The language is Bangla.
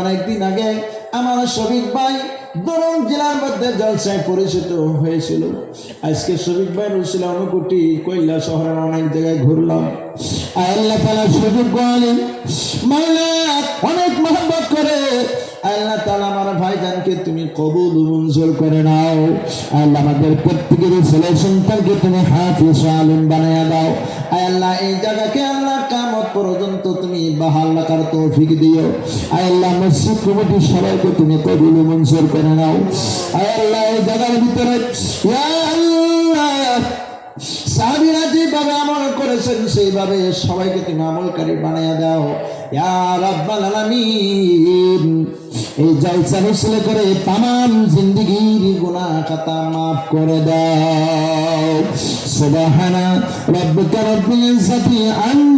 অনেকদিন আগে আমার ভাই জেলার মধ্যে জলসায় পরিচিত হয়েছিল। আজকে ভাই রুসিল অনুকুটি কৈলা শহরের অনেক জায়গায় ঘুরলাম। আল্লাহ অনেক ভাইজানকে তুমি কবুল মঞ্জুর করে নাও। আল্লাহ আমাদের প্রত্যেকের ছেলে সন্তানকে তুমি হাফিজ বানায়া দাও। আল্লাহ, এই জায়গাকে তুমি বাহাল রাখার তৌফিক দিও। আল্লাহ মসজিদ কমিটির সবাইকে তুমি কবুল মঞ্জুর করে নাও। আল্লাহ এই জায়গার ভিতরে সেইভাবে সবাইকে তুমি আমলকারী দাও। এই জলসা করে করে আম্মা